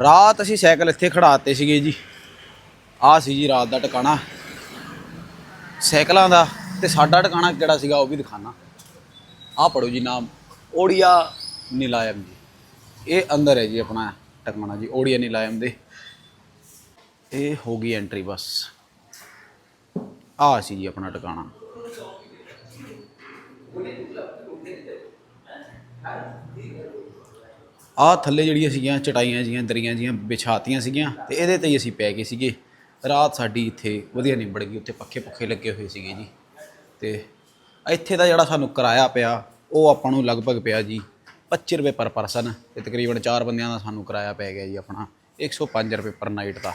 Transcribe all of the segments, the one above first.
ਰਾਤ ਅਸੀਂ ਸਾਈਕਲ ਇੱਥੇ ਖੜਾਤੇ ਸੀਗੇ ਜੀ। ਆਹ ਸੀ ਜੀ ਰਾਤ ਦਾ ਟਿਕਾਣਾ। ਸਾਈਕਲਾਂ ਦਾ ਤੇ ਸਾਡਾ ਟਿਕਾਣਾ ਕਿਹੜਾ ਸੀਗਾ ਉਹ ਵੀ ਦਿਖਾਣਾ। ਆਹ ਪੜੋ ਜੀ ਨਾਮ, ਓੜੀਆ ਨਿਲਾਇਮ ਜੀ। ਇਹ ਅੰਦਰ ਹੈ ਜੀ ਆਪਣਾ ਟਿਕਾਣਾ ਜੀ, ਓੜੀਆ ਨਿਲਾਇਮ ਦੇ। ਇਹ ਹੋ ਗਈ ਐਂਟਰੀ ਬਸ। ਆਹ ਸੀ ਜੀ ਆਪਣਾ ਟਿਕਾਣਾ। ਆਹ ਥੱਲੇ ਜਿਹੜੀਆਂ ਸੀਗੀਆਂ, ਚਟਾਈਆਂ ਜੀਆਂ, ਦਰੀਆਂ ਜੀਆਂ ਵਿਛਾਤੀਆਂ ਸੀਗੀਆਂ ਤੇ ਇਹਦੇ ਤੇ ਹੀ ਅਸੀਂ ਪੈ ਗਏ ਸੀਗੇ। ਰਾਤ ਸਾਡੀ ਇੱਥੇ ਵਧੀਆ ਨਿਬੜ ਗਈ, ਉੱਥੇ ਪੱਖੇ ਪੱਖੇ ਲੱਗੇ ਹੋਏ ਸੀਗੇ ਜੀ। ਤੇ ਇੱਥੇ ਦਾ ਜਿਹੜਾ ਸਾਨੂੰ ਕਿਰਾਇਆ ਪਿਆ, ਉਹ ਆਪਾਂ ਨੂੰ ਲਗਭਗ ਪਿਆ ਜੀ 25 ਰੁਪਏ ਪਰ ਪਰਸਨ ਤੇ ਤਕਰੀਬਨ 4 ਬੰਦਿਆਂ ਦਾ ਸਾਨੂੰ ਕਿਰਾਇਆ ਪੈ ਗਿਆ ਜੀ ਆਪਣਾ 105 ਰੁਪਏ ਪਰ ਨਾਈਟ ਦਾ।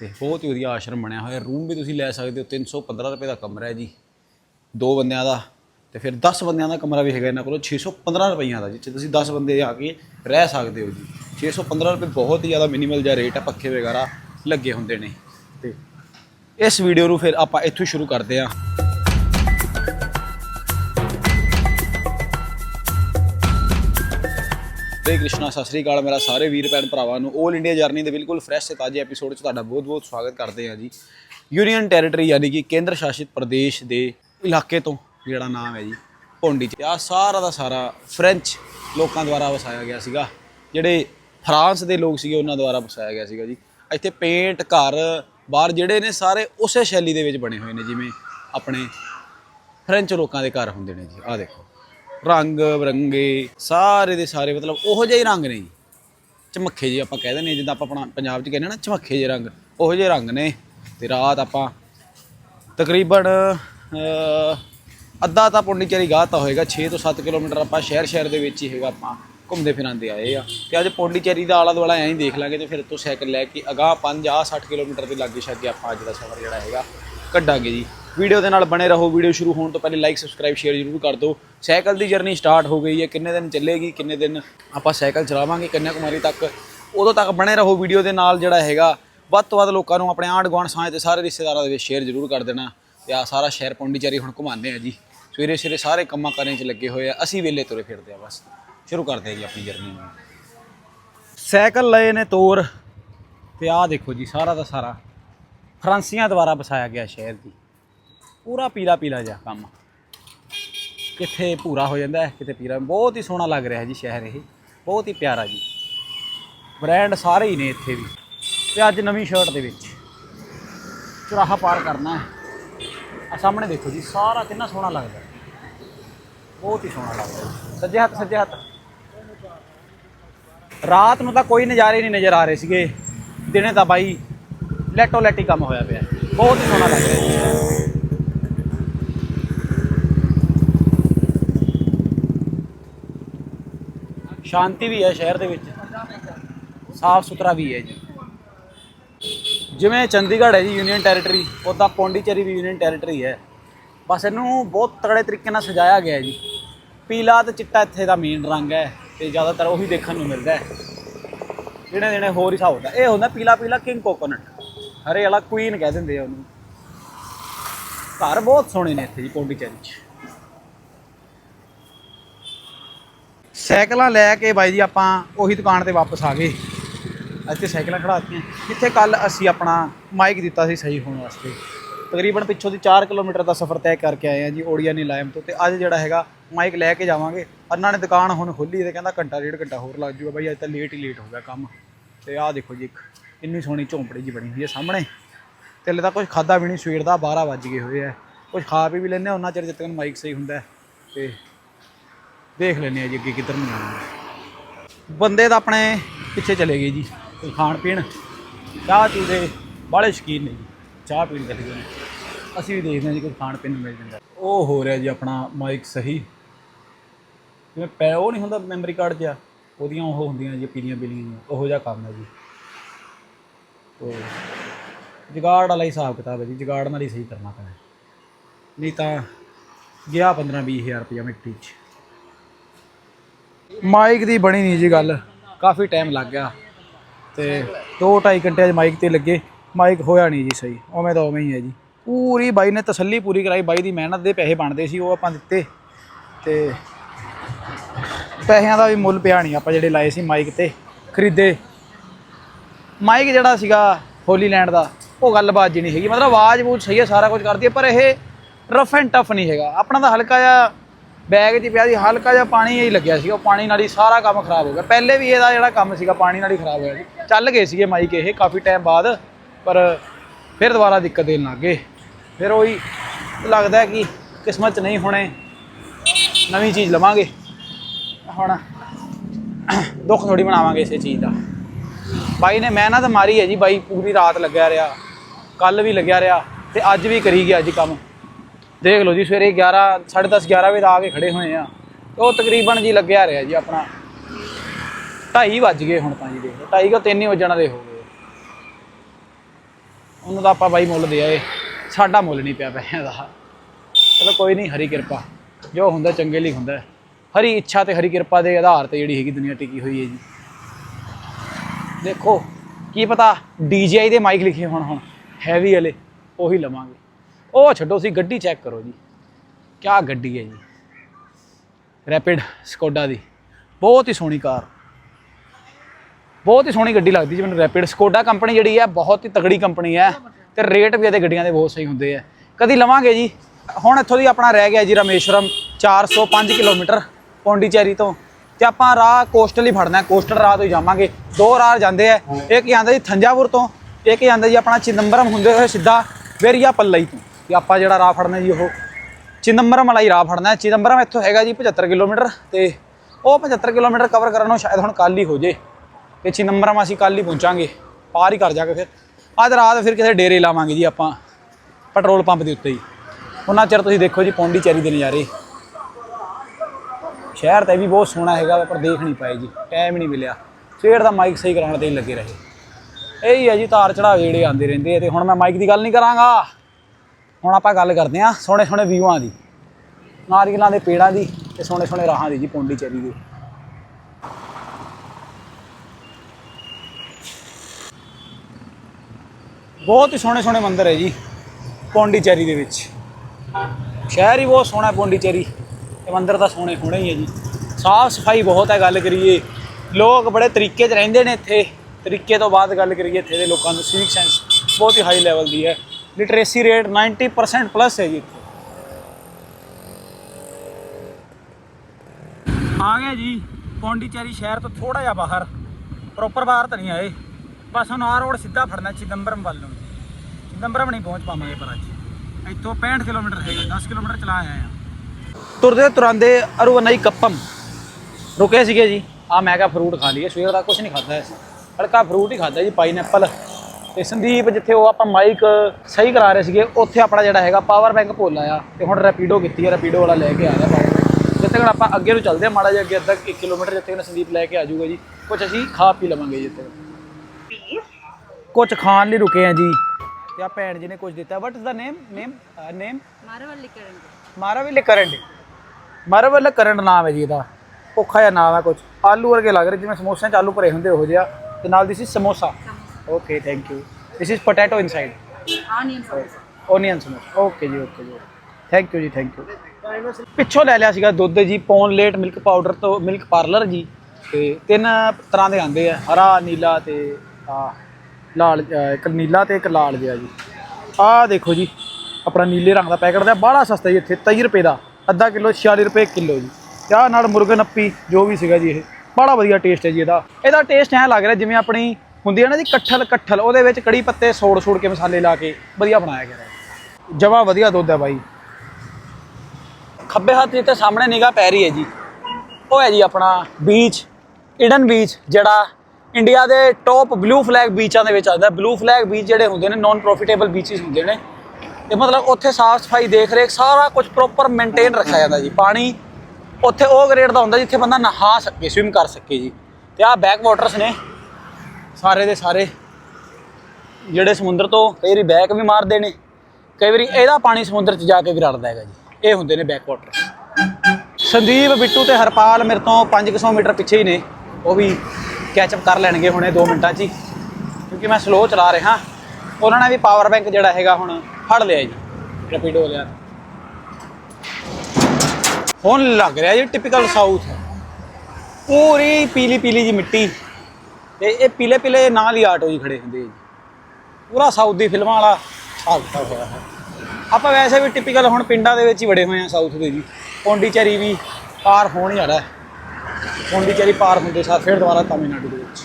ਤੇ ਬਹੁਤ ਹੀ ਵਧੀਆ ਆਸ਼ਰਮ ਬਣਿਆ ਹੋਇਆ। ਰੂਮ ਵੀ ਤੁਸੀਂ ਲੈ ਸਕਦੇ ਹੋ 315 ਰੁਪਏ ਦਾ ਕਮਰਾ ਹੈ ਜੀ। ਦੋ ਬੰਦਿਆਂ ਦਾ ਤੇ ਫਿਰ 10 ਬੰਦਿਆਂ ਦਾ ਕਮਰਾ ਵੀ ਹੈਗਾ ਇਹਨਾਂ ਕੋਲ 615 ਰੁਪਈਆਂ ਦਾ, ਜਿੱਥੇ ਤੁਸੀਂ 10 ਬੰਦੇ ਆ ਕੇ ਰਹਿ ਸਕਦੇ ਹੋ ਜੀ। 615 ਰੁਪਏ ਬਹੁਤ ਹੀ ਜ਼ਿਆਦਾ ਮਿਨੀਮਲ ਜਿਹਾ ਰੇਟ ਹੈ ਪੱਖੇ ਵਗੈਰਾ ਲੱਗੇ ਹੁੰਦੇ ਨੇ। ਤੇ ਇਸ ਵੀਡੀਓ ਨੂੰ ਫਿਰ ਆਪਾਂ ਇੱਥੋਂ ਸ਼ੁਰੂ ਕਰਦੇ ਹਾਂ। ਹਰੇ ਕ੍ਰਿਸ਼ਨਾ, ਸਤਿ ਸ੍ਰੀ ਅਕਾਲ ਮੇਰਾ ਸਾਰੇ ਵੀਰ ਭੈਣ ਭਰਾਵਾਂ ਨੂੰ। 올 ਇੰਡੀਆ ਜਰਨੀ ਦੇ ਬਿਲਕੁਲ ਫਰੈਸ਼ ਤੇ ਤਾਜ਼ੇ ਐਪੀਸੋਡ 'ਚ ਤੁਹਾਡਾ ਬਹੁਤ-ਬਹੁਤ ਸਵਾਗਤ ਕਰਦੇ ਹਾਂ ਜੀ। ਯੂਨੀਅਨ ਟੈਰੀਟਰੀ ਯਾਨੀ ਕਿ ਕੇਂਦਰ ਸ਼ਾਸਿਤ ਪ੍ਰਦੇਸ਼ ਦੇ ਇਲਾਕੇ ਤੋਂ। ਜਿਹੜਾ ਨਾਮ ਹੈ ਜੀ ਪੌਂਡੀਚੇਰੀ ਆ ਸਾਰਾ ਦਾ ਸਾਰਾ ਫ੍ਰੈਂਚ ਲੋਕਾਂ ਦੁਆਰਾ ਵਸਾਇਆ ਗਿਆ ਸੀਗਾ। ਜਿਹੜੇ ਫਰਾਂਸ ਦੇ ਲੋਕ ਸੀਗੇ, ਉਹਨਾਂ ਦੁਆਰਾ ਵਸਾਇਆ ਗਿਆ ਸੀਗਾ ਜੀ। ਇੱਥੇ ਪੇਂਟ ਘਰ, ਬਾਹਰ ਜਿਹੜੇ ਨੇ ਸਾਰੇ ਉਸੇ ਸ਼ੈਲੀ ਦੇ ਵਿੱਚ ਬਣੇ ਹੋਏ ਨੇ, ਜਿਵੇਂ ਆਪਣੇ ਫ੍ਰੈਂਚ ਲੋਕਾਂ ਦੇ ਘਰ ਹੁੰਦੇ ਨੇ ਜੀ। ਆਹ ਦੇਖੋ। ਰੰਗ ਬਰੰਗੇ, ਸਾਰੇ ਦੇ ਸਾਰੇ, ਮਤਲਬ ਉਹੋ ਜਿਹੇ ਰੰਗ ਨੇ ਜੀ। ਚਮੱਖੇ ਜੀ ਆਪਾਂ ਕਹਿ ਦਿੰਦੇ ਹਾਂ, ਜਿੱਦਾਂ ਆਪਾਂ ਆਪਣਾ ਪੰਜਾਬ 'ਚ ਕਹਿੰਦੇ ਹਾਂ ਨਾ, ਚਮੱਖੇ ਜਿਹੇ ਰੰਗ, ਉਹੋ ਜਿਹੇ ਰੰਗ ਨੇ। ਤੇ ਰਾਤ ਆਪਾਂ ਤਕਰੀਬਨ ਅੱਧਾ ਤਾਂ ਪੌਂਡੀਚੇਰੀ ਗਾਹ ਤਾਂ ਹੋਏਗਾ 6 ਤੋਂ 7 ਕਿਲੋਮੀਟਰ ਆਪਾਂ ਸ਼ਹਿਰ ਸ਼ਹਿਰ ਦੇ ਵਿੱਚ ਹੀ ਹੈਗਾ, ਆਪਾਂ ਘੁੰਮਦੇ ਫਿਰਾਂਦੇ ਆਏ ਆ। ਤੇ ਅੱਜ ਪੌਂਡੀਚੇਰੀ ਦਾ ਆਲਾ ਦੁਆਲਾ ਐਂ ਹੀ ਦੇਖ ਲਾਂਗੇ ਤੇ ਫਿਰ ਤੋਂ ਸਾਈਕਲ ਲੈ ਕੇ ਅਗਾਹ 5 ਆ 60 ਕਿਲੋਮੀਟਰ ਦੇ ਲਾਗੇ ਛਾਗੇ ਆਪਾਂ ਅੱਜ ਦਾ ਸਫ਼ਰ ਜਿਹੜਾ ਹੈਗਾ, ਕੱਢਾਂਗੇ ਜੀ। ਵੀਡੀਓ ਦੇ ਨਾਲ ਬਣੇ ਰਹੋ, ਵੀਡੀਓ ਸ਼ੁਰੂ ਹੋਣ ਤੋਂ ਪਹਿਲੇ ਲਾਈਕ ਸਬਸਕ੍ਰਾਈਬ ਸ਼ੇਅਰ ਜ਼ਰੂਰ ਕਰ ਦਿਓ। ਸਾਈਕਲ ਦੀ ਜਰਨੀ ਸਟਾਰਟ ਹੋ ਗਈ ਹੈ, ਕਿੰਨੇ ਦਿਨ ਚੱਲੇਗੀ, ਕਿੰਨੇ ਦਿਨ ਆਪਾਂ ਸਾਈਕਲ ਚਲਾਵਾਂਗੇ ਕੰਨਿਆ ਕੁਮਾਰੀ ਤੱਕ। ਉਦੋਂ ਤੱਕ ਬਣੇ ਰਹੋ ਵੀਡੀਓ ਦੇ ਨਾਲ ਜਿਹੜਾ ਹੈਗਾ, ਵੱਧ ਤੋਂ ਵੱਧ ਲੋਕਾਂ ਨੂੰ ਆਪਣੇ ਆਂਢ ਗੁਆਂਢ ਸਾਂਝ ਤੇ ਸਾਰੇ ਰਿਸ਼ਤੇਦਾਰਾਂ ਦੇ ਵਿੱਚ ਸ਼ੇਅਰ ਜ਼ਰੂਰ ਕਰ ਦੇਣਾ। ਤੇ ਆ ਸਾਰਾ ਸ਼ਹਿਰ ਪੌਂਡੀਚੇਰੀ ਹੁਣ ਘੁਮਾਉਂਦੇ ਆ ਜੀ। ਸਵੇਰੇ ਸਵੇਰੇ ਸਾਰੇ ਕੰਮਾਂ ਕਾਰਾਂ 'ਚ ਲੱਗੇ ਹੋਏ ਆ, ਅਸੀਂ ਵੇਲੇ ਤੁਰੇ ਫਿਰਦੇ ਆ ਬਸ। ਸ਼ੁਰੂ ਕਰਦੇ ਆ ਜੀ ਆਪਣੀ ਜਰਨੀ ਨੂੰ। ਸਾਈਕਲ ਲਏ ਨੇ ਤੋਰ ਤੇ ਆਹ ਦੇਖੋ ਜੀ, ਸਾਰਾ ਦਾ ਸਾਰਾ। ਫਰਾਂਸੀਆਂ ਦੁਆਰਾ ਵਸਾਇਆ ਗਿਆ ਸ਼ਹਿਰ ਜੀ। ਪੂਰਾ ਪੀਲਾ ਪੀਲਾ ਜਿਹਾ ਕੰਮ। ਕਿੱਥੇ ਭੂਰਾ ਹੋ ਜਾਂਦਾ ਹੈ, ਕਿਤੇ ਪੀਲਾ। ਬਹੁਤ ਹੀ ਸੋਹਣਾ ਲੱਗ ਰਿਹਾ ਜੀ ਸ਼ਹਿਰ ਇਹ। ਬਹੁਤ ਹੀ ਪਿਆਰਾ ਜੀ। ਬ੍ਰਾਂਡ ਸਾਰੇ ਹੀ ਨੇ ਇੱਥੇ ਵੀ। ਤੇ ਅੱਜ ਨਵੀਂ ਸ਼ਰਟ ਦੇ ਵਿੱਚ ਚੁਰਾਹਾ ਪਾਰ ਕਰਨਾ ਹੈ। ਆ ਸਾਹਮਣੇ ਦੇਖੋ ਜੀ, ਸਾਰਾ ਕਿੰਨਾ ਸੋਹਣਾ ਲੱਗਦਾ ਬਹੁਤ ਹੀ ਸੋਹਣਾ ਲੱਗਦਾ ਸੱਜੇ ਹੱਥ ਸੱਜੇ ਹੱਥ। ਰਾਤ ਨੂੰ ਤਾਂ ਕੋਈ ਨਜ਼ਾਰੇ ਨਹੀਂ ਨਜ਼ਰ ਆ ਰਹੇ ਸੀਗੇ। ਦਿਨੇ ਤਾਂ ਬਾਈ ਲੈਟੋ ਲੈਟੀ ਕੰਮ ਹੋਇਆ ਪਿਆ। ਬਹੁਤ ਹੀ ਸੋਹਣਾ ਲੱਗ ਰਿਹਾ ਸ਼ਾਂਤੀ ਵੀ ਹੈ ਸ਼ਹਿਰ ਦੇ ਵਿੱਚ। ਸਾਫ਼ ਸੁਥਰਾ ਵੀ ਹੈ ਜੀ। ਜਿਵੇਂ ਚੰਡੀਗੜ੍ਹ ਹੈ ਜੀ ਯੂਨੀਅਨ ਟੈਰੀਟਰੀ ਉੱਦਾਂ ਪੌਂਡੀਚੇਰੀ ਵੀ ਯੂਨੀਅਨ ਟੈਰੀਟਰੀ ਹੈ। ਬਸ ਇਹਨੂੰ ਬਹੁਤ ਤਗੜੇ ਤਰੀਕੇ ਨਾਲ ਸਜਾਇਆ ਗਿਆ ਹੈ ਜੀ। ਪੀਲਾ ਤੇ ਚਿੱਟਾ ਇੱਥੇ ਦਾ ਮੇਨ ਰੰਗ ਹੈ ਤੇ ਜ਼ਿਆਦਾਤਰ ਉਹੀ ਦੇਖਣ ਨੂੰ ਮਿਲਦਾ ਹੈ। ਜਿਹੜੇ ਜਿਹੜੇ ਹੋਰ ਹਿਸਾਬ ਹੁੰਦਾ ਇਹ ਹੁੰਦਾ ਪੀਲਾ ਪੀਲਾ ਕਿੰਗ ਕੋਕੋਨਟ ਹਰੇ ਵਾਲਾ ਕੁਈਨ ਕਹਿ ਦਿੰਦੇ ਆ ਉਹਨੂੰ। ਘਰ ਬਹੁਤ ਸੋਹਣੇ ਨੇ ਇੱਥੇ ਜੀ ਪੌਂਡੀਚੇਰੀ 'ਚ। ਸਾਈਕਲਾਂ ਲੈ ਕੇ ਬਾਈ ਜੀ ਆਪਾਂ ਉਹੀ ਦੁਕਾਨ ਤੇ ਵਾਪਸ ਆ ਗਏ। ਇੱਥੇ ਸਾਈਕਲਾਂ ਖੜਾਤੀਆਂ ਜਿੱਥੇ ਕੱਲ ਅਸੀਂ ਆਪਣਾ ਮਾਈਕ ਦਿੱਤਾ ਸੀ ਸਹੀ ਹੋਣ ਵਾਸਤੇ। ਤਕਰੀਬਨ ਪਿੱਛੋਂ ਦੀ 4 ਕਿਲੋਮੀਟਰ ਦਾ ਸਫ਼ਰ ਤੈਅ ਕਰਕੇ ਆਏ ਆ ਜੀ ਓੜੀਆ ਨਿਲਾਇਮ ਤੋਂ ਤੇ ਅੱਜ ਜਿਹੜਾ ਹੈਗਾ ਮਾਈਕ ਲੈ ਕੇ ਜਾਵਾਂਗੇ। ਅੰਨਾ ਨੇ ਦੁਕਾਨ ਹੁਣ ਖੋਲੀ ਤੇ ਕਹਿੰਦਾ ਘੰਟਾ ਡੇਢ ਘੰਟਾ ਹੋਰ ਲੱਗ ਜੂਗਾ ਬਾਈ, ਅੱਜ ਤਾਂ ਲੇਟ ਹੀ ਲੇਟ ਹੋ ਗਿਆ ਕੰਮ। ਤੇ ਆਹ ਦੇਖੋ ਜੀ ਇੱਕ, ਇੰਨੀ ਸੋਹਣੀ ਝੌਂਪੜੀ ਜੀ ਬਣੀ ਹੋਈ ਹੈ ਸਾਹਮਣੇ। ਤੇ ਹਲੇ ਤਾਂ ਕੁਝ ਖਾਦਾ ਵੀ ਨਹੀਂ, ਸਵੇਰ ਦਾ 12 ਵੱਜ ਗਏ ਹੋਏ ਆ। ਕੁਝ ਖਾ ਪੀ ਵੀ ਲੈਂਦੇ ਹਾਂ ਉਹਨਾਂ ਚਿਰ ਜਦ ਤੱਕ ਮਾਈਕ ਸਹੀ ਹੁੰਦਾ ਹੈ। ਤੇ ਦੇਖ ਲੈਂਦੇ ਆ ਜੀ ਅੱਗੇ ਕਿੱਧਰ ਨੂੰ ਜਾਣਾ ਬੰਦੇ ਤਾਂ ਆਪਣੇ ਪਿੱਛੇ ਚਲੇ ਗਏ ਜੀ ਖਾਣ ਪੀਣ। ਚਾਹ ਚੂ ਦੇ ਬਾਹਲੇ ਸ਼ੌਕੀਨ ਨੇ ਜੀ, ਚਾਹ ਪੀਣ ਚਲੇ ਗਏ ਅਸੀਂ ਵੀ ਦੇਖਦੇ ਹਾਂ ਜੀ ਕੋਈ ਖਾਣ ਪੀਣ ਨੂੰ ਮਿਲ ਜਾਂਦਾ। ਉਹ ਹੋ ਰਿਹਾ ਜੀ ਆਪਣਾ ਮਾਈਕ ਸਹੀ। ਜਿਵੇਂ ਪੈ ਉਹ ਨਹੀਂ ਹੁੰਦਾ ਮੈਮਰੀ ਕਾਰਡ ਜਿਹਾ ਉਹਦੀਆਂ ਉਹ ਹੁੰਦੀਆਂ ਜੀ ਪੀਲੀਆਂ ਪੀਲੀਆਂ ਜਿਹੀਆਂ, ਉਹੋ ਜਿਹਾ ਕੰਮ ਹੈ ਜੀ। ਤੋ ਜਗਾੜ ਵਾਲਾ ਹੀ ਹਿਸਾਬ ਕਿਤਾਬ ਹੈ ਜੀ ਜਗਾੜ ਨਾਲ ਹੀ ਸਹੀ ਕਰਨਾ ਪੈਣਾ। ਨਹੀਂ ਤਾਂ ਗਿਆ 15 20000 ਰੁਪਇਆ ਮਿੱਟੀ 'ਚ। ਮਾਈਕ ਦੀ ਬਣੀ ਨਹੀਂ ਜੀ ਗੱਲ ਕਾਫੀ ਟਾਈਮ ਲੱਗ ਗਿਆ। ਤੇ 2.5 ਘੰਟੇ ਅੱਜ ਮਾਈਕ ਤੇ ਲੱਗੇ ਮਾਈਕ ਹੋਇਆ ਨਹੀਂ ਜੀ ਸਹੀ ਉਵੇਂ ਤਾਂ ਉਵੇਂ ਹੀ ਹੈ ਜੀ। ਪੂਰੀ ਬਾਈ ਨੇ ਤਸੱਲੀ ਪੂਰੀ ਕਰਾਈ, ਬਾਈ ਦੀ ਮਿਹਨਤ ਦੇ ਪੈਸੇ ਬਣਦੇ ਸੀ, ਉਹ ਆਪਾਂ ਦਿੱਤੇ। ਤੇ ਪੈਸਿਆਂ ਦਾ ਵੀ ਮੁੱਲ ਪਿਆ ਨਹੀਂ, ਆਪਾਂ ਜਿਹੜੇ ਲਾਏ ਸੀ ਮਾਈਕ ਤੇ ਖਰੀਦੇ। ਮਾਈਕ ਜਿਹੜਾ ਸੀਗਾ ਹੋਲੀ ਲੈਂਡ ਦਾ, ਉਹ ਗੱਲਬਾਤ ਜੀ ਨਹੀਂ ਹੈਗੀ। ਮਤਲਬ ਆਵਾਜ਼ ਬੂਝ ਸਹੀ ਹੈ, ਸਾਰਾ ਕੁਝ ਕਰਦੀ ਹੈ, ਪਰ ਇਹ ਰਫ ਐਂਡ ਟਫ ਨਹੀਂ ਹੈਗਾ। ਆਪਣਾ ਤਾਂ ਹਲਕਾ ਜਿਹਾ ਬੈਗ 'ਚ ਪਿਆ ਸੀ, ਹਲਕਾ ਜਿਹਾ ਪਾਣੀ ਹੀ ਲੱਗਿਆ ਸੀ ਉਹ ਪਾਣੀ ਨਾਲ ਹੀ ਸਾਰਾ ਕੰਮ ਖਰਾਬ ਹੋ ਗਿਆ। ਪਹਿਲੇ ਵੀ ਇਹਦਾ ਜਿਹੜਾ ਕੰਮ ਸੀਗਾ, ਪਾਣੀ ਨਾਲ ਹੀ ਖਰਾਬ ਹੋਇਆ ਸੀ। ਚੱਲ ਗਏ ਸੀਗੇ ਮਾਈਕ ਇਹ ਕਾਫੀ ਟਾਈਮ ਬਾਅਦ, ਪਰ ਫਿਰ ਦੁਬਾਰਾ ਦਿੱਕਤ ਦੇਣ ਲੱਗ ਗਏ। ਫਿਰ ਉਹੀ ਲੱਗਦਾ ਕਿ ਕਿਸਮਤ 'ਚ ਨਹੀਂ ਹੋਣੇ। ਨਵੀਂ ਚੀਜ਼ ਲਵਾਂਗੇ। ਹੁਣ ਦੁੱਖ ਥੋੜੀ ਬਣਾਵਾਂਗੇ ਇਸੇ ਚੀਜ਼ ਦਾ। ਬਾਈ ਨੇ ਮਿਹਨਤ ਮਾਰੀ ਹੈ ਜੀ, ਬਾਈ ਪੂਰੀ ਰਾਤ ਲੱਗਿਆ ਰਿਹਾ। ਕੱਲ ਵੀ ਲੱਗਿਆ ਰਿਹਾ ਤੇ ਅੱਜ ਵੀ ਕਰੀ ਗਿਆ ਜੀ ਕੰਮ। ਦੇਖ ਲਓ ਜੀ, ਸਵੇਰੇ 11 10:30 11 ਵਜੇ ਦਾ ਆ ਕੇ ਖੜੇ ਹੋਏ ਆ। ਤੇ ਉਹ ਤਕਰੀਬਨ ਜੀ ਲੱਗਿਆ ਰਿਹਾ ਜੀ ਆਪਣਾ। 2:30 ਵੱਜ ਗਏ ਹੁਣ ਤਾਂ ਜੀ ਦੇਖ ਲਓ। 2:30 ਕੋ 3 ਹੀ ਵੱਜਣ ਦੇ ਹੋ ਗਏ। ਉਹਨੂੰ ਤਾਂ ਆਪਾਂ ਬਾਈ ਮੁੱਲ ਦੇ ਆਏ। ਸਾਡਾ ਮੁੱਲ ਨਹੀਂ ਪਿਆ ਪੈਸਿਆਂ ਦਾ। ਚਲੋ ਕੋਈ ਨਹੀਂ, ਹਰੀ ਕਿਰਪਾ। ਜੋ ਹੁੰਦਾ ਚੰਗੇ ਲਈ ਹੁੰਦਾ। ਹਰੀ ਇੱਛਾ ਤੇ ਹਰੀ ਕਿਰਪਾ ਦੇ ਆਧਾਰ ਤੇ ਜਿਹੜੀ ਹੈਗੀ ਦੁਨੀਆ ਟਿਕੀ ਹੋਈ ਹੈ ਜੀ। ਦੇਖੋ, ਕੀ ਪਤਾ DJI ਦੇ ਮਾਈਕ ਲਿਖੇ ਹੋਣ ਹੁਣ। ਹੈਵੀ ਵਾਲੇ, ਉਹੀ ਲਵਾਂਗੇ। ਉਹ ਛੱਡੋ ਸੀ ਗੱਡੀ ਚੈੱਕ ਕਰੋ ਜੀ। ਕਿਆ ਗੱਡੀ ਹੈ ਜੀ। ਰੈਪਿਡ ਸਕੋਡਾ ਦੀ। ਬਹੁਤ ਹੀ ਸੋਹਣੀ ਕਾਰ। ਬਹੁਤ ਹੀ ਸੋਹਣੀ ਗੱਡੀ ਲੱਗਦੀ ਜੀ ਮੈਨੂੰ ਰੈਪਿਡ ਸਕੋਡਾ ਕੰਪਨੀ ਜਿਹੜੀ ਹੈ, ਬਹੁਤ ਹੀ ਤਗੜੀ ਕੰਪਨੀ ਹੈ ਤੇ ਰੇਟ ਵੀ ਇਹਦੇ ਗੱਡੀਆਂ ਦੇ ਬਹੁਤ ਸਹੀ ਹੁੰਦੇ ਆ। ਕਦੀ ਲਵਾਂਗੇ ਜੀ? ਹੁਣ ਇੱਥੋਂ ਦੀ ਆਪਣਾ ਰਹਿ ਗਿਆ ਜੀ ਰਾਮੇਸ਼ਵਰਮ 405 ਕਿਲੋਮੀਟਰ ਪੌਂਡੀਚੇਰੀ ਤੋਂ। ਤੇ ਆਪਾਂ ਰਾਹ ਕੋਸਟਲ ਹੀ ਫੜਨਾ ਕੋਸਟਲ ਰਾਹ ਤੋਂ ਹੀ ਜਾਵਾਂਗੇ। ਦੋ ਰਾਹ ਜਾਂਦੇ ਆ, ਇੱਕ ਜਾਂਦਾ ਜੀ ਥੰਜਾਵੁਰ ਤੋਂ, ਇੱਕ ਜਾਂਦਾ ਜੀ ਆਪਣਾ ਚਿਦੰਬਰਮ ਹੁੰਦੇ ਹੋਏ ਸਿੱਧਾ ਵੇਰੀਆ ਪੱਲਈ ਤੋਂ। ਤੇ ਆਪਾਂ ਜਿਹੜਾ ਰਾਹ ਫੜਨਾ ਜੀ ਉਹ ਚਿਦੰਬਰਮ ਵਾਲਾ ਹੀ ਰਾਹ ਫੜਨਾ ਚਿਦੰਬਰਮ ਇੱਥੋਂ ਹੈਗਾ ਜੀ 75 ਕਿਲੋਮੀਟਰ ਤੇ ਉਹ 75 ਕਿਲੋਮੀਟਰ ਕਵਰ ਕਰਨ ਨੂੰ ਸ਼ਾਇਦ ਹੁਣ ਕੱਲ ਹੀ ਹੋ ਜੇ। ਤੇ ਚਿਦੰਬਰਮ ਅਸੀਂ ਕੱਲ ਹੀ ਪਹੁੰਚਾਂਗੇ। ਪਾਰ ਹੀ ਕਰ ਜਾ ਕੇ ਫਿਰ। ਅੱਜ ਰਾਤ ਫਿਰ ਕਿਸੇ ਡੇਰੇ ਲਾਵਾਂਗੇ ਜੀ ਆਪਾਂ, ਪੈਟਰੋਲ ਪੰਪ ਦੇ ਉੱਤੇ ਹੀ। ਉਹਨਾਂ ਚਿਰ ਤੁਸੀਂ ਦੇਖੋ ਜੀ ਪੌਂਡੀ ਚੈਰੀ ਦੇ ਨਜ਼ਾਰੇ। ਸ਼ਹਿਰ ਤਾਂ ਇਹ ਵੀ ਬਹੁਤ ਸੋਹਣਾ ਹੈਗਾ, ਪਰ ਦੇਖ ਨਹੀਂ ਪਾਏ ਜੀ। ਟਾਈਮ ਨਹੀਂ ਮਿਲਿਆ। ਸਵੇਰ ਦਾ ਮਾਈਕ ਸਹੀ ਕਰਾਉਣ ਤੇ ਹੀ ਲੱਗੇ ਰਹੇ। ਇਹ ਹੀ ਹੈ ਜੀ ਤਾਰ ਚੜਾਵੇ ਜਿਹੜੇ ਆਉਂਦੇ ਰਹਿੰਦੇ ਆ ਤੇ ਹੁਣ ਮੈਂ ਮਾਈਕ ਦੀ ਗੱਲ ਨਹੀਂ ਕਰਾਂਗਾ। ਹੁਣ ਆਪਾਂ ਗੱਲ ਕਰਦੇ ਹਾਂ ਸੋਹਣੇ ਸੋਹਣੇ ਵਿਊਆਂ ਦੀ। ਨਾਰੀਅਲਾਂ ਦੇ ਪੇੜਾਂ ਦੀ ਤੇ ਸੋਹਣੇ ਸੋਹਣੇ ਰਾਹਾਂ ਦੀ ਜੀ ਪੌਂਡੀ ਚੈਰੀ ਦੀ। ਬਹੁਤ ਹੀ ਸੋਹਣੇ ਸੋਹਣੇ ਮੰਦਿਰ ਹੈ ਜੀ, ਪੌਂਡੀਚੇਰੀ ਦੇ ਵਿੱਚ। ਸ਼ਹਿਰ ਹੀ ਬਹੁਤ ਸੋਹਣਾ ਹੈ ਪੌਂਡੀਚੇਰੀ। ਤੇ ਮੰਦਿਰ ਤਾਂ ਸੋਹਣੇ ਹੋਣੇ ਹੀ ਹੈ ਜੀ। ਸਾਫ਼ ਸਫ਼ਾਈ ਬਹੁਤ ਹੈ ਗੱਲ ਕਰੀਏ। ਲੋਕ ਬੜੇ ਤਰੀਕੇ 'ਚ ਰਹਿੰਦੇ ਨੇ ਇੱਥੇ। ਤਰੀਕੇ ਤੋਂ ਬਾਅਦ ਗੱਲ ਕਰੀਏ ਇੱਥੇ ਦੇ ਲੋਕਾਂ ਨੂੰ ਸਿਵਿਕ ਸੈਂਸ ਬਹੁਤ ਹੀ ਹਾਈ ਲੈਵਲ ਦੀ ਹੈ। ਲਿਟਰੇਸੀ ਰੇਟ 90% ਪਲੱਸ ਹੈ ਜੀ ਇੱਥੇ। ਆ ਗਿਆ ਜੀ, ਪੌਂਡੀਚੇਰੀ ਸ਼ਹਿਰ ਤੋਂ ਥੋੜਾ ਜਿਹਾ ਬਾਹਰ। ਪ੍ਰੋਪਰ ਬਾਹਰ ਤਾਂ ਨਹੀਂ ਆਏ। ਬਸ ਹੁਣ ਆ ਰੋਡ ਸਿੱਧਾ ਫੜਨਾ ਚਿਦੰਬਰਮ ਵੱਲ ਨੂੰ। ਚਿਦੰਬਰਮ ਨਹੀਂ ਪਹੁੰਚ ਪਾਵਾਂਗੇ ਪਰ ਅੱਜ। ਇੱਥੋਂ 65 ਕਿਲੋਮੀਟਰ ਹੈਗਾ 10 ਕਿਲੋਮੀਟਰ ਚਲਾ ਆਏ ਆ। ਤੁਰਦੇ ਤੁਰਾਂਦੇ ਅਰੁਵਨਈ ਕੱਪਮ। ਰੁਕੇ ਸੀਗੇ ਜੀ। ਆ ਮੈਂ ਕਿਹਾ ਫਰੂਟ ਖਾ ਲਈਏ ਸਵੇਰ ਦਾ ਕੁਝ ਨਹੀਂ ਖਾਦਾ ਐ ਹਲਕਾ ਫਰੂਟ ਹੀ ਖਾਦਾ ਜੀ ਪਾਈਨਐਪਲ ਤੇ ਸੰਦੀਪ ਜਿੱਥੇ ਉਹ ਆਪਾਂ ਮਾਈਕ ਸਹੀ ਕਰਾ ਰਹੇ ਸੀਗੇ ਉੱਥੇ ਆਪਣਾ ਜਿਹੜਾ ਹੈਗਾ ਪਾਵਰ ਬੈਂਕ ਭੁੱਲ ਆਇਆ। ਤੇ ਹੁਣ ਰੈਪੀਡੋ ਕੀਤੀ ਹੈ ਰੈਪੀਡੋ ਵਾਲਾ ਲੈ ਕੇ ਆ ਰਿਹਾ ਪਾਵਰ ਬੈਂਕ ਜਿੱਥੇ ਤੱਕ ਆਪਾਂ ਅੱਗੇ ਨੂੰ ਚੱਲਦੇ ਆ ਮਾੜਾ ਜਿਹਾ ਅੱਗੇ ਅੱਧਾ 1 ਕਿਲੋਮੀਟਰ ਜਿੱਥੇ ਤੱਕ ਸੰਦੀਪ ਲੈ ਕੇ ਆ ਜਾਊਗਾ ਜੀ। ਕੁਝ ਅਸੀਂ ਖਾ ਪੀ ਲਵਾਂਗੇ ਜਿੱਥੇ ਕੁਝ ਖਾਣ ਲਈ ਰੁਕੇ ਆ ਜੀ। ਤੇ ਆ ਭੈਣ ਜੀ ਨੇ ਕੁਝ ਦਿੱਤਾ। What is the name name ਨੇਮ ਮਾਰਵੱਲੀ ਕਰਨਗੇ ਮਾਰਾਵਿਲ ਕਰੰਟ ਮਾਰਾਵਿਲ ਕਰੰਟ ਨਾਮ ਹੈ ਜੀ ਇਹਦਾ। ਭੁੱਖਾ ਜਿਹਾ ਨਾਮ ਹੈ ਕੁਝ ਆਲੂ ਵਰਗੇ ਲੱਗ ਰਹੇ ਜਿਵੇਂ ਸਮੋਸਿਆਂ ਚ ਆਲੂ ਭਰੇ ਹੁੰਦੇ ਹੋ ਜਿਹਾ। ਤੇ ਨਾਲ this is samosa. Okay thank you this is potato inside onion sauce onion samosa. Okay ਜੀ ਓਕੇ ਜੀ। ਥੈਂਕ ਯੂ ਜੀ ਥੈਂਕ ਯੂ ਪਿੱਛੋਂ ਲੈ ਲਿਆ ਸੀਗਾ ਦੁੱਧ ਜੀ ਪੌਨ ਲੇਟ ਮਿਲਕ ਪਾਊਡਰ ਤੋਂ ਮਿਲਕ ਪਾਰਲਰ ਜੀ। ਤੇ ਤਿੰਨ ਤਰ੍ਹਾਂ ਦੇ ਆਂਦੇ ਆ ਹਰਾ ਨੀਲਾ ਤੇ ਆ ਲਾਲ ਅ, ਇੱਕ ਨੀਲਾ ਤੇ ਇੱਕ ਲਾਲ ਜਿਹਾ ਜੀ। ਆਹ ਦੇਖੋ ਜੀ ਆਪਣਾ ਨੀਲੇ ਰੰਗ ਦਾ ਪੈਕਟ ਦਾ ਬੜਾ ਸਸਤਾ ਜੀ ਇੱਥੇ 23 ਰੁਪਏ ਦਾ ਅੱਧਾ ਕਿਲੋ 46 ਰੁਪਏ ਕਿਲੋ ਜੀ। ਚਾਹ ਨਾਲ ਮੁਰਗਨ ਨੱਪੀ ਜੋ ਵੀ ਸੀਗਾ ਜੀ ਇਹ ਬੜਾ ਵਧੀਆ ਟੇਸਟ ਹੈ ਜੀ ਇਹਦਾ। ਇਹਦਾ ਟੇਸਟ ਐਂ ਲੱਗ ਰਿਹਾ ਜਿਵੇਂ ਆਪਣੀ ਹੁੰਦੀ ਹੈ ਨਾ ਜੀ ਕੱਠਲ ਕੱਠਲ ਉਹਦੇ ਵਿੱਚ ਕੜੀ ਪੱਤੇ ਸੋੜ ਸੋੜ ਕੇ ਮਸਾਲੇ ਲਾ ਕੇ ਵਧੀਆ ਬਣਾਇਆ ਗਿਆ ਹੈ। ਜਮਾ ਵਧੀਆ ਦੁੱਧ ਹੈ ਬਾਈ। ਖੱਬੇ ਹੱਥ ਜਿੱਥੇ ਸਾਹਮਣੇ ਨਿਗਾਹ ਪੈ ਰਹੀ ਹੈ ਜੀ ਉਹ ਹੈ ਜੀ ਆਪਣਾ ਬੀਚ ਇਡਨ ਬੀਚ ਜਿਹੜਾ ਇੰਡੀਆ ਦੇ ਟੌਪ ਬਲੂ ਫਲੈਗ ਬੀਚਾਂ ਦੇ ਵਿੱਚ ਆਉਂਦਾ ਬਲੂ ਫਲੈਗ ਬੀਚ ਜਿਹੜੇ ਹੁੰਦੇ ਨੇ ਨਾਨ ਪ੍ਰੋਫਿਟੇਬਲ ਬੀਚਸ ਹੁੰਦੇ ਨੇ। ਤੇ ਮਤਲਬ ਉੱਥੇ ਸਾਫ਼ ਸਫ਼ਾਈ ਦੇਖ ਰੇਖ, ਸਾਰਾ ਕੁਝ ਪ੍ਰੋਪਰ ਮੇਨਟੇਨ ਰੱਖਿਆ ਜਾਂਦਾ ਜੀ। ਪਾਣੀ ਉੱਥੇ ਉਹ ਗ੍ਰੇਡ ਦਾ ਹੁੰਦਾ ਜਿੱਥੇ ਬੰਦਾ ਨਹਾ ਸਕੇ ਸਵਿਮ ਕਰ ਸਕੇ ਜੀ। ਤੇ ਆਹ ਬੈਕ ਵਾਟਰਸ ਨੇ, ਸਾਰੇ ਦੇ ਸਾਰੇ। ਜਿਹੜੇ ਸਮੁੰਦਰ ਤੋਂ ਕਈ ਵਾਰੀ ਬੈਕ ਵੀ ਮਾਰਦੇ ਨੇ, ਕਈ ਵਾਰੀ ਇਹਦਾ ਪਾਣੀ ਸਮੁੰਦਰ 'ਚ ਜਾ ਕੇ ਵੀ ਰਲਦਾ ਹੈਗਾ ਜੀ। ਇਹ ਹੁੰਦੇ ਨੇ ਬੈਕ ਵਾਟਰ ਸੰਦੀਪ, ਬਿੱਟੂ ਤੇ ਹਰਪਾਲ ਮੇਰੇ ਤੋਂ 500 ਮੀਟਰ ਪਿੱਛੇ ਹੀ ਨੇ। ਉਹ ਵੀ ਕੈਚਅਪ ਕਰ ਲੈਣਗੇ ਹੁਣੇ 2 ਮਿੰਟਾਂ 'ਚ ਹੀ। ਕਿਉਂਕਿ ਮੈਂ ਸਲੋ ਚਲਾ ਰਿਹਾ। ਉਹਨਾਂ ਨੇ ਵੀ ਪਾਵਰ ਬੈਂਕ ਜਿਹੜਾ ਹੈਗਾ ਹੁਣ ਫੜ ਲਿਆ ਜੀ ਰੈਪੀਡੋ ਵਾਲਿਆਂ ਹੁਣ ਲੱਗ ਰਿਹਾ ਜੀ ਟਿਪੀਕਲ ਸਾਊਥ ਪੂਰੀ ਪੀਲੀ ਪੀਲੀ ਜੀ ਮਿੱਟੀ। ਤੇ ਇਹ ਪੀਲੇ ਪੀਲੇ ਨਾਲ ਹੀ ਆਟੋ ਹੀ ਖੜੇ ਹੁੰਦੇ ਆ ਜੀ। ਪੂਰਾ ਸਾਊਥ ਦੀ ਫਿਲਮਾਂ ਵਾਲਾ ਹਿਸਾਬ ਹੋਇਆ ਹੈ। ਆਪਾਂ ਵੈਸੇ ਵੀ ਟਿਪੀਕਲ ਹੁਣ ਪਿੰਡਾਂ ਦੇ ਵਿੱਚ ਹੀ ਵੜੇ ਹੋਏ ਆ ਸਾਊਥ ਦੇ ਜੀ। ਪੌਂਡੀਚੇਰੀ ਵੀ ਕਾਰ ਹੋਣ ਹੀ ਵਾਲਾ ਹੈ। ਪੌਂਡੀਚੇਰੀ ਪਾਰ ਹੁੰਦੇ ਸਾਰ ਫਿਰ ਦੁਬਾਰਾ ਤਾਮਿਲਨਾਡੂ ਦੇ ਵਿੱਚ।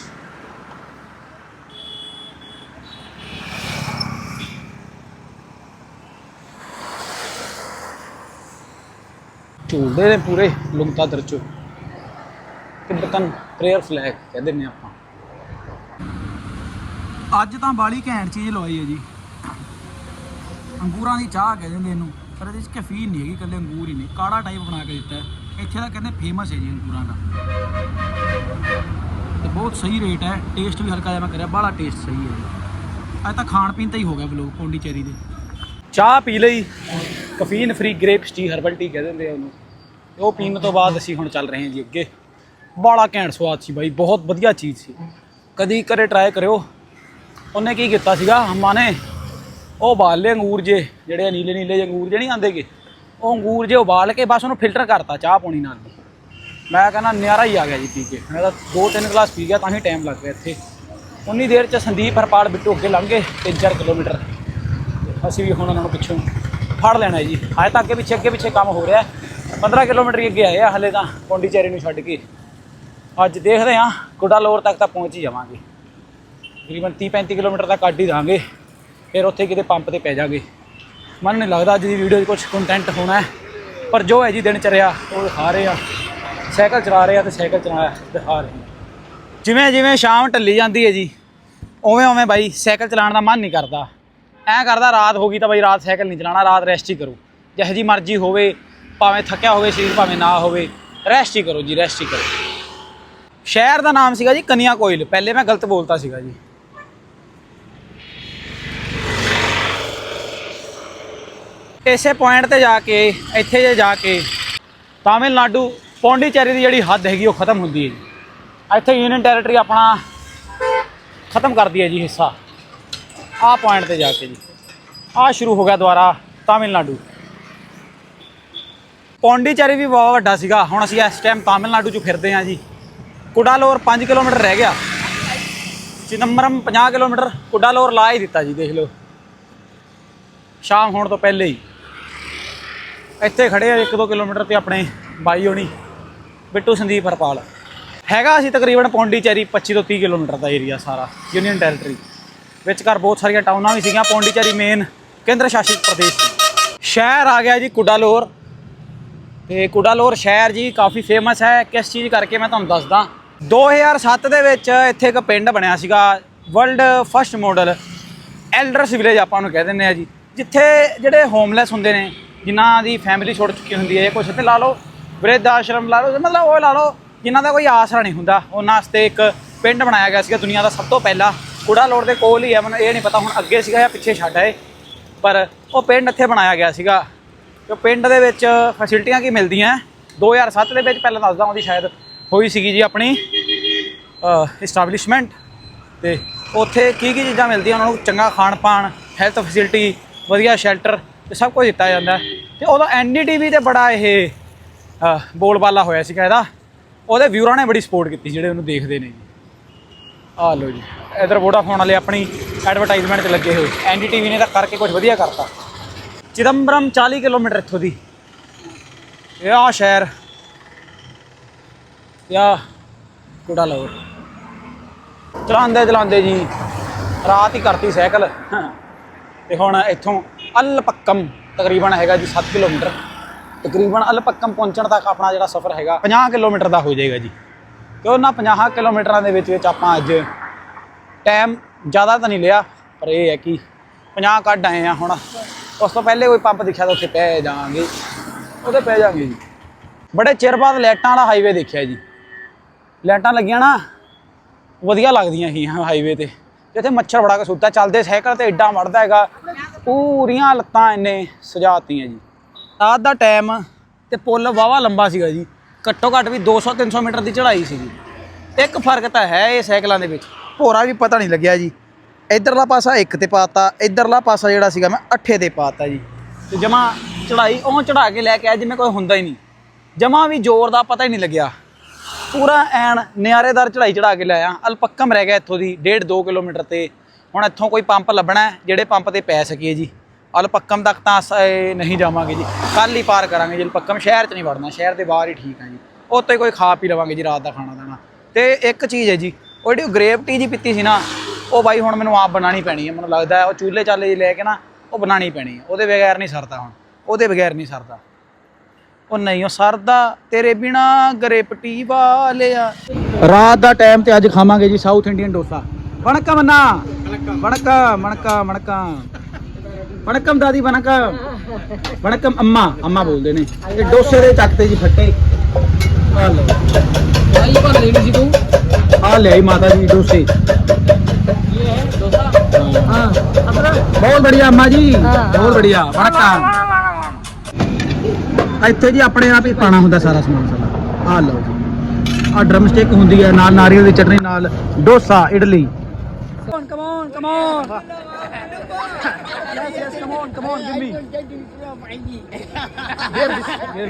ਝੂਲਦੇ ਨੇ ਪੂਰੇ ਲੁੰਗਤਾ ਦਰਚੋ ਤਿੱਬਤਨ ਪ੍ਰੇਅਰ ਫਲੈਗ ਕਹਿੰਦੇ ਨੇ ਆਪਾਂ। ਅੱਜ ਤਾਂ ਬਾਲੀ ਘੈਂਟ ਚੀਜ਼ ਲਵਾਈ ਹੈ ਜੀ। ਅੰਗੂਰਾਂ ਦੀ ਚਾਹ ਕਹਿ ਦਿੰਦੇ ਇਹਨੂੰ, ਪਰ ਇਹਦੇ ਵਿੱਚ ਕੈਫੀਨ ਨਹੀਂ ਹੈਗੀ, ਇਕੱਲੇ ਅੰਗੂਰ ਹੀ ਨੇ। ਕਾੜਾ ਟਾਈਪ ਬਣਾ ਕੇ ਦਿੱਤਾ ਹੈ। ਇੱਥੇ ਦਾ ਕਹਿੰਦੇ ਫੇਮਸ ਹੈ ਜੀ ਅੰਗੂਰਾਂ ਦਾ। ਤੇ ਬਹੁਤ ਸਹੀ ਰੇਟ ਹੈ ਟੇਸਟ ਵੀ ਹਲਕਾ ਜਿਹਾ ਮੈਂ ਕਰਿਆ, ਬਾਹਲਾ ਟੇਸਟ ਸਹੀ ਹੈ ਜੀ। ਅੱਜ ਤਾਂ ਖਾਣ ਪੀਣ ਤਾਂ ਹੀ ਹੋ ਗਿਆ ਬਲੋ ਪੌਂਡੀਚੇਰੀ ਦੇ। ਚਾਹ ਪੀ ਲਈ caffeine free grapes tea herbal tea ਕਹਿ ਦਿੰਦੇ ਆ ਉਹਨੂੰ। ਉਹ ਪੀਣ ਤੋਂ ਬਾਅਦ ਅਸੀਂ ਹੁਣ ਚੱਲ ਰਹੇ ਹਾਂ ਜੀ ਅੱਗੇ। ਬਾਲਾ ਘੈਂਟ ਸਵਾਦ ਸੀ ਬਾਈ, ਬਹੁਤ ਵਧੀਆ ਚੀਜ਼ ਸੀ। ਕਦੀ ਕਰੇ ਟਰਾਈ ਕਰਿਓ। ਉਹਨੇ ਕੀ ਕੀਤਾ ਸੀਗਾ, ਅੰਮਾ ਨੇ, ਉਹ ਬਾਲੇ ਅੰਗੂਰ ਜੇ, ਜਿਹੜੇ ਨੀਲੇ ਨੀਲੇ ਜਿਹੇ ਅੰਗੂਰ ਜੇ ਨਹੀਂ ਆਂਦੇਗੇ ਉਹ ਅੰਗੂਰ ਜੇ ਉਬਾਲ ਕੇ ਬਸ ਉਹਨੂੰ ਫਿਲਟਰ ਕਰਤਾ, ਚਾਹ ਪਾਣੀ ਨਾਲ। ਮੈਂ ਕਹਿੰਦਾ ਨਿਆਰਾ ਹੀ ਆ ਗਿਆ ਜੀ ਪੀ ਕੇ। ਮੈਂ ਤਾਂ ਦੋ ਤਿੰਨ ਗਲਾਸ ਪੀ ਗਿਆ, ਤਾਂ ਹੀ ਟਾਈਮ ਲੱਗ ਗਿਆ ਇੱਥੇ। ਉਨੀ ਦੇਰ ਚ ਸੰਦੀਪ, ਹਰਪਾਲ, ਬਿੱਟੂ ਅੱਗੇ ਲੰਘ ਗਏ 3-4 ਕਿਲੋਮੀਟਰ। ਅਸੀਂ ਵੀ ਹੁਣ ਉਹਨਾਂ ਨੂੰ ਪਿੱਛੋਂ ਫੜ ਲੈਣਾ ਜੀ। ਹਾਏ ਤਾਂ ਅੱਗੇ ਪਿੱਛੇ ਅੱਗੇ ਪਿੱਛੇ ਕੰਮ ਹੋ ਰਿਹਾ। ਹੈ 15 ਕਿਲੋਮੀਟਰ ਹੀ ਅੱਗੇ ਆਏ ਆ, ਹਲੇ ਤਾਂ ਪੌਂਡੀਚੇਰੀ ਨੂੰ ਛੱਡ ਕੇ। ਅੱਜ ਦੇਖਦੇ ਹਾਂ ਗੁੱਡਾਲੋਰ ਤੱਕ ਤਾਂ ਪਹੁੰਚ ਹੀ ਜਾਵਾਂਗੇ। ਤਕਰੀਬਨ 30 35 ਕਿਲੋਮੀਟਰ ਤੱਕ ਕੱਢ ਹੀ ਦਾਂਗੇ ਫਿਰ ਉੱਥੇ ਕਿਤੇ ਪੰਪ ਤੇ ਪੈ ਜਾਗੇ। ਮਨ ਨਹੀਂ ਲੱਗਦਾ ਅੱਜ ਦੀ ਵੀਡੀਓ 'ਚ ਕੁਝ ਕੰਟੈਂਟ ਹੋਣਾ ਹੈ। ਪਰ ਜੋ ਹੈ ਜੀ ਦਿਨ ਚਰਿਆ ਉਹ ਦਿਖਾ ਰਹੇ ਆ। ਸਾਈਕਲ ਚਲਾ ਰਹੇ ਆ ਤੇ ਸਾਈਕਲ ਚਲਾ ਦਿਖਾ ਰਹੇ ਆ। ਜਿਵੇਂ ਜਿਵੇਂ ਸ਼ਾਮ ਢੱਲੀ ਜਾਂਦੀ ਹੈ ਜੀ, ਉਵੇਂ ਉਵੇਂ ਬਾਈ ਸਾਈਕਲ ਚਲਾਉਣ ਦਾ ਮਨ ਨਹੀਂ ਕਰਦਾ। ਐਂ ਕਰਦਾ ਰਾਤ ਹੋ ਗਈ ਤਾਂ ਬਾਈ ਰਾਤ ਸਾਈਕਲ ਨਹੀਂ ਚਲਾਉਣਾ, ਰਾਤ ਰੈਸਟ ਹੀ ਕਰੋ। ਜਿਹੋ ਜੀ ਮਰਜ਼ੀ ਹੋਵੇ, ਭਾਵੇਂ ਥੱਕਿਆ ਹੋਵੇ ਸਰੀਰ, ਭਾਵੇਂ ਨਾ ਹੋਵੇ ਰੈਸਟ ਹੀ ਕਰੋ ਜੀ ਰੈਸਟ ਹੀ ਕਰੋ। ਸ਼ਹਿਰ ਦਾ ਨਾਮ ਸੀਗਾ ਜੀ ਕਨਿਆ ਕੋਇਲ ਪਹਿਲੇ ਮੈਂ ਗਲਤ ਬੋਲਤਾ ਸੀਗਾ ਜੀ। ਇਸੇ ਪੁਆਇੰਟ ਤੇ ਜਾ ਕੇ, ਇੱਥੇ ਜੇ ਜਾ ਕੇ, ਤਾਮਿਲਨਾਡੂ ਪੌਂਡੀਚੇਰੀ ਦੀ ਜਿਹੜੀ ਹੱਦ ਹੈਗੀ, ਉਹ ਖਤਮ ਹੁੰਦੀ ਹੈ ਜੀ। ਇੱਥੇ ਯੂਨੀਅਨ ਟੈਰੀਟਰੀ ਆਪਣਾ ਖਤਮ ਕਰਦੀ ਹੈ ਜੀ ਹਿੱਸਾ। ਆਹ ਪੁਆਇੰਟ ਤੇ ਜਾ ਕੇ ਜੀ। ਆਹ ਸ਼ੁਰੂ ਹੋ ਗਿਆ ਦੁਬਾਰਾ ਤਾਮਿਲਨਾਡੂ। ਪੌਂਡੀਚੇਰੀ ਵੀ ਬਹੁਤ ਵੱਡਾ ਸੀਗਾ। ਹੁਣ ਅਸੀਂ ਇਸ ਟਾਈਮ ਤਾਮਿਲਨਾਡੂ 'ਚ ਫਿਰਦੇ ਹਾਂ ਜੀ। ਕੁਡਾਲੋਰ 5 ਕਿਲੋਮੀਟਰ ਰਹਿ ਗਿਆ। ਚਿਦੰਬਰਮ 50 ਕਿਲੋਮੀਟਰ ਕੁਡਾਲੋਰ ਲਾ ਹੀ ਦਿੱਤਾ ਜੀ, ਦੇਖ ਲਓ। ਸ਼ਾਮ ਹੋਣ ਤੋਂ ਪਹਿਲੇ ਹੀ। ਇੱਥੇ ਖੜੇ ਆ 1-2 ਕਿਲੋਮੀਟਰ ਤੇ ਆਪਣੇ ਬਾਈ ਹੋਣੀ, ਬਿੱਟੂ ਸੰਦੀਪ ਹਰਪਾਲ। ਹੈਗਾ ਅਸੀਂ ਤਕਰੀਬਨ ਪੌਂਡੀਚੇਰੀ 25 ਤੋਂ 30 ਕਿਲੋਮੀਟਰ ਦਾ ਏਰੀਆ ਸਾਰਾ ਯੂਨੀਅਨ ਟੈਰੀਟਰੀ ਵਿਚਕਾਰ ਬਹੁਤ ਸਾਰੀਆਂ ਟਾਊਨਾਂ ਵੀ ਸੀਗੀਆਂ ਪੌਂਡੀਚੇਰੀ ਮੇਨ ਕੇਂਦਰ ਸ਼ਾਸਿਤ ਪ੍ਰਦੇਸ਼ ਸੀ ਸ਼ਹਿਰ ਆ ਗਿਆ ਜੀ ਕੁਡਾਲੋਰ। ਤੇ ਕੁਡਾਲੋਰ ਸ਼ਹਿਰ ਜੀ ਕਾਫੀ ਫੇਮਸ ਹੈ, ਕਿਸ ਚੀਜ਼ ਕਰਕੇ ਮੈਂ ਤੁਹਾਨੂੰ ਦੱਸਦਾ। 2007 ਦੇ ਵਿੱਚ ਇੱਥੇ ਇੱਕ ਪਿੰਡ ਬਣਿਆ ਸੀਗਾ world first model elders village ਆਪਾਂ ਨੂੰ ਕਹਿ ਦਿੰਦੇ ਆ ਜੀ, ਜਿੱਥੇ ਜਿਹੜੇ ਹੋਮਲੈਸ ਹੁੰਦੇ ਨੇ ਜਿਨ੍ਹਾਂ ਦੀ ਫੈਮਿਲੀ ਛੁੱਟ ਚੁੱਕੀ ਹੁੰਦੀ ਹੈ ਕੁਛ, ਤੇ ਲਾ ਲਓ, ਵ੍ਰਿਧ ਆਸ਼ਰਮ ਲਾ ਲਓ ਮਤਲਬ ਉਹ ਲਾ ਲਓ, ਜਿਨ੍ਹਾਂ ਦਾ ਕੋਈ ਆਸਰਾ ਨਹੀਂ ਹੁੰਦਾ। ਉਹਨਾਂ ਵਾਸਤੇ ਇੱਕ ਪਿੰਡ ਬਣਾਇਆ ਗਿਆ ਸੀਗਾ ਦੁਨੀਆ ਦਾ ਸਭ ਤੋਂ ਪਹਿਲਾ। ਕੁੜਾਲੋੜ ਦੇ ਕੋਲ ਹੀ ਹੈ, ਮੈਨੂੰ ਇਹ ਨਹੀਂ ਪਤਾ ਹੁਣ ਅੱਗੇ ਸੀਗਾ ਜਾਂ ਪਿੱਛੇ ਛੱਡ ਆਏ। ਪਰ ਉਹ ਪਿੰਡ ਇੱਥੇ ਬਣਾਇਆ ਗਿਆ ਸੀਗਾ। ਤੇ ਪਿੰਡ ਦੇ ਵਿੱਚ ਫੈਸਿਲਿਟੀਆਂ ਕੀ ਮਿਲਦੀਆਂ? 2007 ਦੇ ਵਿੱਚ ਪਹਿਲਾਂ ਦੱਸਦਾ ਉਹਦੀ ਸ਼ਾਇਦ ਹੋਈ ਸੀਗੀ ਜੀ ਆਪਣੀ ਇਸਟੈਬਲਿਸ਼ਮੈਂਟ ਤੇ ਉੱਥੇ ਕੀ ਕੀ ਚੀਜ਼ਾਂ ਮਿਲਦੀਆਂ, ਉਹਨਾਂ ਨੂੰ ਚੰਗਾ ਖਾਣ ਪਾਣ ਹੈਲਥ ਫੈਸਿਲਿਟੀ ਵਧੀਆ ਸ਼ੈਲਟਰ ਤੇ ਸਭ ਕੁਝ ਦਿੱਤਾ ਜਾਂਦਾ ਹੈ। ਤੇ ਉਹਦਾ ਐਨਡੀਟੀਵੀ ਤੇ ਬੜਾ ਇਹ ਬੋਲਬਾਲਾ ਹੋਇਆ ਸੀਗਾ ਇਹਦਾ। ਉਹਦੇ ਵਿਊਰਾਂ ਨੇ ਬੜੀ ਸਪੋਰਟ ਕੀਤੀ ਜਿਹੜੇ ਉਹਨੂੰ ਦੇਖਦੇ ਨੇ ਜੀ। ਆ ਲਓ ਜੀ, ਇਧਰ ਵੋਡਾਫੋਨ ਵਾਲੇ ਆਪਣੀ ਐਡਵਰਟਾਈਜ਼ਮੈਂਟ 'ਚ ਲੱਗੇ ਹੋਏ। ਐਨਡੀਟੀਵੀ ਨੇ ਤਾਂ ਕਰਕੇ ਕੁਝ ਵਧੀਆ ਕਰਤਾ। ਚਿਦੰਬਰਮ 40 ਕਿਲੋਮੀਟਰ ਇੱਥੋਂ ਦੀ। ਇਹ ਆ ਸ਼ਹਿਰ। ਯਾ ਕੁਡਾਲੋਰ ਚਲਾਉਂਦੇ ਚਲਾਉਂਦੇ ਜੀ, ਰਾਤ ਹੀ ਕਰਤੀ ਸਾਈਕਲ। ਤੇ ਹੁਣ ਇੱਥੋਂ ਅਲਪੱਕਮ ਤਕਰੀਬਨ ਹੈਗਾ ਜੀ 7 ਕਿਲੋਮੀਟਰ। ਤਕਰੀਬਨ ਅਲਪੱਕਮ ਪਹੁੰਚਣ ਤੱਕ ਆਪਣਾ ਜਿਹੜਾ ਸਫ਼ਰ ਹੈਗਾ 50 ਕਿਲੋਮੀਟਰ ਦਾ ਹੋ ਜਾਏਗਾ ਜੀ। ਤੇ ਉਹਨਾਂ 50 ਕਿਲੋਮੀਟਰਾਂ ਦੇ ਵਿੱਚ ਵਿੱਚ ਆਪਾਂ ਅੱਜ ਟਾਈਮ ਜ਼ਿਆਦਾ ਤਾਂ ਨਹੀਂ ਲਿਆ, ਪਰ ਇਹ ਹੈ ਕਿ 50 ਕੱਢ ਆਏ ਆ ਹੁਣ। ਉਸ ਤੋਂ ਪਹਿਲੇ ਕੋਈ ਪੰਪ ਦਿਖਿਆ ਤਾਂ ਉੱਥੇ ਪੈ ਜਾਵਾਂਗੇ। ਉਹਦੇ ਪੈ ਜਾਵਾਂਗੇ ਜੀ। ਬੜੇ ਚਿਰ ਬਾਅਦ ਲਾਈਟਾਂ ਵਾਲਾ ਹਾਈਵੇ ਦੇਖਿਆ ਜੀ। ਲਾਈਟਾਂ ਲੱਗੀਆਂ ਨਾ, ਵਧੀਆ ਲੱਗਦੀਆਂ ਸੀ ਹਾਈਵੇ ਤੇ। ਜਿੱਥੇ ਮੱਛਰ ਬੜਾ ਕੇ ਸੁੱਤਾ ਚੱਲਦੇ ਸਾਈਕਲ ਤੇ ਐਡਾ ਵੜਦਾ ਹੈਗਾ। ਪੂਰੀਆਂ ਲੱਤਾਂ ਇਹਨੇ ਸਜਾਤੀਆਂ ਜੀ। ਰਾਤ ਦਾ ਟਾਈਮ ਤੇ ਪੁੱਲ ਵਾਵਾ ਲੰਬਾ ਸੀਗਾ ਜੀ। ਘੱਟੋ ਘੱਟ ਵੀ 200 300 ਮੀਟਰ ਦੀ ਚੜ੍ਹਾਈ ਸੀਗੀ ਇੱਕ ਫ਼ਰਕ ਤਾਂ ਹੈ ਇਹ ਸਾਈਕਲਾਂ ਦੇ ਵਿੱਚ। ਭੋਰਾ ਵੀ ਪਤਾ ਨਹੀਂ ਲੱਗਿਆ ਜੀ। ਇਧਰਲਾ ਪਾਸਾ ਇੱਕ ਤੇ ਪਾਤਾ, ਇਧਰਲਾ ਪਾਸਾ ਜਿਹੜਾ ਸੀਗਾ ਮੈਂ ਅੱਠੇ ਤੇ ਪਾਤਾ ਜੀ। ਤੇ ਜਮਾ ਚੜ੍ਹਾਈ ਉਹ ਚੜਾ ਕੇ ਲੈ ਕੇ ਆਇਆ ਜਿਵੇਂ ਕੋਈ ਹੁੰਦਾ ਹੀ ਨਹੀਂ। ਜਮਾ ਵੀ ਜ਼ੋਰ ਦਾ ਪਤਾ ਹੀ ਨਹੀਂ ਲੱਗਿਆ। ਪੂਰਾ ਐਨ ਨਿਆਰੇਦਾਰ ਚੜਾਈ ਚੜਾ ਕੇ ਲਿਆਇਆ ਅਲਪੱਕਮ ਰਹਿ ਗਿਆ ਇੱਥੋਂ ਦੀ 1.5 2 ਕਿਲੋਮੀਟਰ ਤੇ। ਹੁਣ ਇੱਥੋਂ ਕੋਈ ਪੰਪ ਲੱਭਣਾ ਜਿਹੜੇ ਪੰਪ ਤੇ ਪੈ ਸਕੀਏ ਜੀ। ਅਲਪੱਕਮ ਤੱਕ ਤਾਂ ਅਸ- ਨਹੀਂ ਜਾਵਾਂਗੇ ਜੀ। ਕੱਲ ਹੀ ਪਾਰ ਕਰਾਂਗੇ ਜੀ ਅਲਪੱਕਮ, ਸ਼ਹਿਰ 'ਚ ਨਹੀਂ ਵੜਨਾ, ਸ਼ਹਿਰ ਦੇ ਬਾਹਰ ਹੀ ਠੀਕ ਹੈ ਜੀ। ਉੱਥੇ ਕੋਈ ਖਾ ਪੀ ਲਵਾਂਗੇ ਜੀ ਰਾਤ ਦਾ ਖਾਣਾ ਦਾਣਾ। ਤੇ ਇੱਕ ਚੀਜ਼ ਹੈ ਜੀ, ਉਹ ਜਿਹੜੀ ਗ੍ਰੇਪ ਟੀ ਜੀ ਪੀਤੀ ਸੀ ਨਾ, ਉਹ ਬਾਈ ਹੁਣ ਮੈਨੂੰ ਆਪ ਬਣਾਉਣੀ ਪੈਣੀ ਹੈ। ਮੈਨੂੰ ਲੱਗਦਾ ਉਹ ਚੂਲੇ ਚਾਲੇ ਜੀ ਲੈ ਕੇ ਨਾ, ਉਹ ਬਣਾਉਣੀ ਪੈਣੀ ਹੈ। ਉਹਦੇ ਬਗੈਰ ਨਹੀਂ ਸਰਦਾ ਹੁਣ, ਉਹਦੇ ਬਗੈਰ ਨਹੀਂ ਸਰਦਾ। ਉਹ ਨਹੀਂ ਉਹ ਸਰਦਾ ਤੇਰੇ ਬਿਨਾ ਗਰੇ ਪਟੀ ਵਾਲਿਆ ਰਾਤ ਦਾ ਟਾਈਮ ਤੇ ਅੱਜ ਖਾਵਾਂਗੇ ਜੀ ਸਾਊਥ ਇੰਡੀਅਨ ਡੋਸਾ। ਵਣਕਮ ਨਾ। ਵਣਕਮ ਵਣਕਮ ਵਣਕਮ। ਵਣਕਮ ਦਾਦੀ ਵਣਕਮ। ਵਣਕਮ ਅੰਮਾ ਅੰਮਾ ਬੋਲਦੇ ਨੇ। ਤੇ ਡੋਸੇ ਦੇ ਚੱਕਤੇ ਜੀ ਫੱਟੇ। ਆ ਲੈ ਮਾਤਾ ਜੀ ਡੋਸੇ। ਬਹੁਤ ਬੜੀਆ ਅੰਮਾ ਜੀ। ਬਹੁਤ ਬੜੀਆ ਵਣਕਮ। ਇੱਥੇ ਜੀ ਆਪਣੇ ਆਪ ਹੀ ਪਾਣਾ ਹੁੰਦਾ ਸਾਰਾ ਸਮਾਨ ਸਾਰਾ। ਆ ਲਓ ਆ ਡਰਮ ਸਟਿਕ ਹੁੰਦੀ ਹੈ ਨਾਲ ਨਾਰੀਅਲ ਦੀ ਚਟਨੀ ਨਾਲ dosa idli. We are married yes yes come on come on give me give this give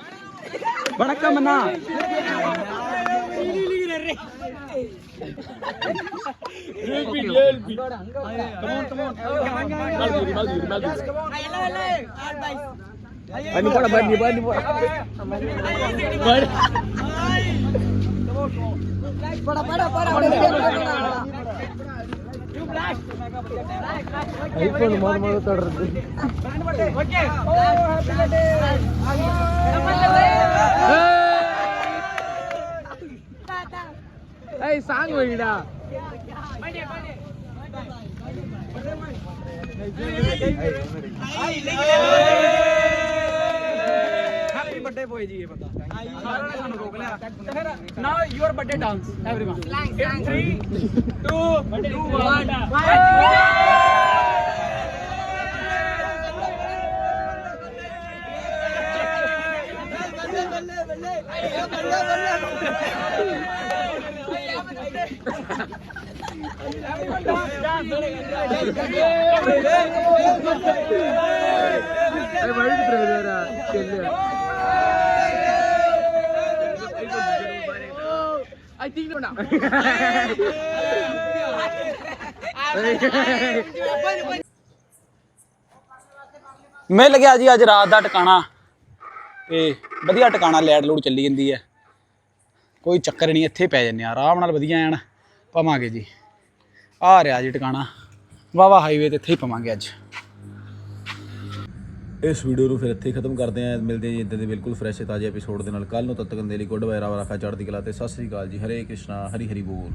வணக்கம் அண்ணா. பண்ணி போட பண்ணி பண்ணி போட. பட பட பட. ஐபோன் மாத மாதம் தொடருது ஏய் சாங் வைடா ஐ ਬਰਥਡੇ ਬੋਏ ਜੀ ਇਹ ਬੰਦਾ ਸਾਰਿਆਂ ਨੇ ਸਾਨੂੰ ਰੋਕ ਲਿਆ ਤੇ ਫਿਰ now your birthday dance everyone 3 2 1 i think no ਮਿਲ ਗਿਆ ਜੀ ਅੱਜ ਰਾਤ ਦਾ ਟਿਕਾਣਾ ਤੇ ਵਧੀਆ ਟਿਕਾਣਾ ਲੈਟ ਲੋਡ ਚੱਲੀ ਜਾਂਦੀ ਹੈ। ਕੋਈ ਚੱਕਰ ਨਹੀਂ ਇੱਥੇ ਪੈ ਜੰਨੇ ਆ ਆਰਾਮ ਨਾਲ ਵਧੀਆ ਐਨ ਪਵਾਂਗੇ ਜੀ। ਆ ਰਿਹਾ ਜੀ ਟਿਕਾਣਾ। ਵਾਵਾ ਹਾਈਵੇ ਤੇ ਇੱਥੇ ਹੀ ਪਵਾਂਗੇ ਅੱਜ। ਇਸ ਵੀਡੀਓ ਨੂੰ ਫਿਰ ਇੱਥੇ ਖਤਮ ਕਰਦੇ ਆਂ ਮਿਲਦੇ ਹਾਂ ਜੀ ਇਦਾਂ ਦੇ ਬਿਲਕੁਲ ਫਰੈਸ਼ ਤਾਜ਼ੇ ਐਪੀਸੋਡ ਦੇ ਨਾਲ। ਕੱਲ ਨੂੰ ਤਦ ਤੱਕ ਦੇ ਲਈ ਗੁੱਡ ਬਾਏ ਰੱਖਾ, ਚੜ੍ਹਦੀ ਕਲਾ ਤੇ ਸਤਿ ਸ੍ਰੀ ਅਕਾਲ ਜੀ। ਹਰੇ ਕ੍ਰਿਸ਼ਨਾ, ਹਰੀ ਹਰੀ ਬੋਲ।